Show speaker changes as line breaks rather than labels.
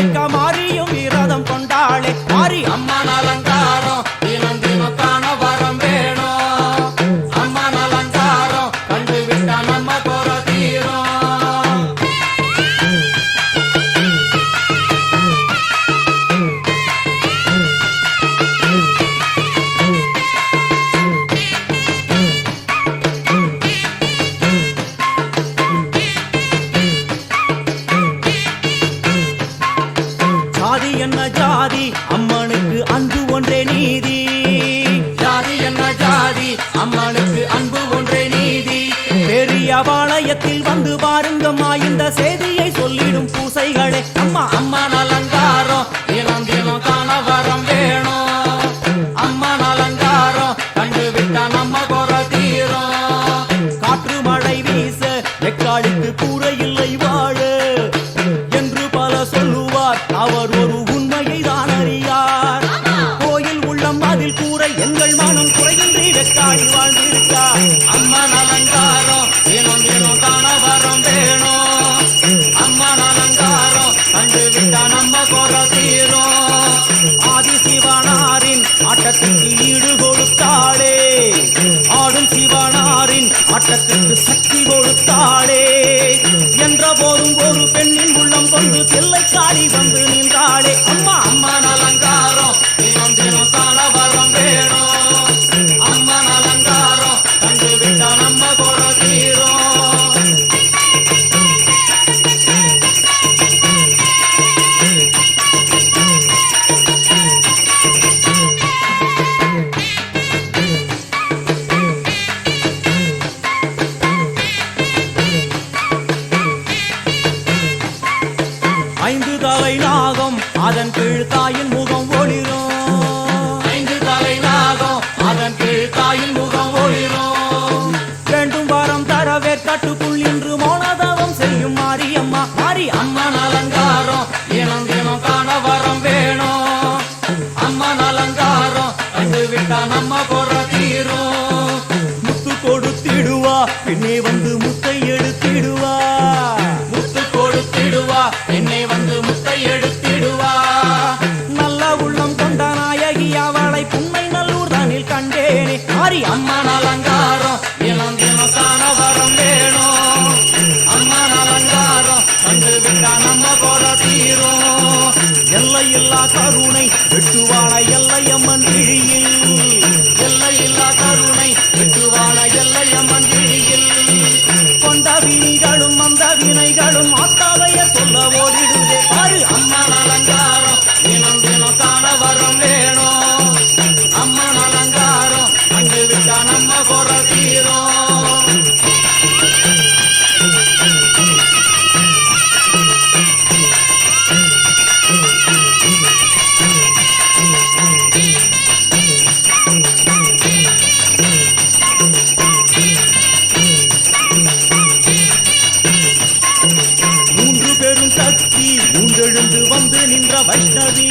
வாழ வைக்க மாறியும் விரதம் கொண்டாளே. மாறி அம்மன் அலங்காரம் தினம் தினம் காண வரம் வேணும். அம்மன் அலங்காரம் கண்டுவிட்டா நம்ம பாளையத்தில் வந்து பாருங்கம்மா இந்த செய்தியை சொல்லிடும் பூசைகளே. அம்மா அம்மா அலங்காரம். தினம் தினம் காண வரம் வேணும். அம்மா அலங்காரம். கண்டு விட்டா நம்ம குற தீரும். காற்று மழை வீச. வெக்காளுக்கு கூற இல்லை வாழு. என்று பல சொல்லுவார். அவர் ஒரு உண்மையை தான் அறியார். கோயில் உள்ளம் அதில் கூற எங்கள் மனம் குறையின்றி வெக்காடி வாழ்ந்திருக்கார். அம்மா அலங்காரம். ஆட்டத்துக்கு ஈடு கொடுத்தாளே. ஆடும் சிவனாரின் ஆட்டத்துக்கு சக்தி கொடுத்தாளே. என்ற போதும் ஒரு பெண்ணின் உள்ளம் கொண்டு தில்லைக்காடி வந்து நின்றாளே. அம்மா அம்மா தலை நாகம் அதன் கீழ் தாயின் முகம் ஒளிரும். ஐந்து தலை நாகம் அதன் கீழ் தாயின் முகம் ஒளிரும். ரெண்டும் வாரம் தரவே கட்டுக்குள் இன்று மோனதவம் செய்யும் மாரியம்மா. மாரி அம்மன் அலங்காரம் தினம் தினம் காண வரம் வேணும். அம்மன் அலங்காரம் அது விட்டா நம்ம பொற தீரும். முத்து கொடுத்திடுவா பின்னே வந்து முத்து கருணை. வெட்டுவான எல்லையம்மன் விழியில் எல்லையில்லா கருணை. வெட்டுவான எல்லையம்மன் விழியில் கொண்ட வினிகளும் அந்த வினைகளும் அத்தாவைய சொல்ல ஓடிடுதே. பாரு அம்மன் அலங்காரம். தினம் தினம் காண வரம் வேணும். மூன்றெழுந்து வந்து நின்ற வைஷ்ணவி.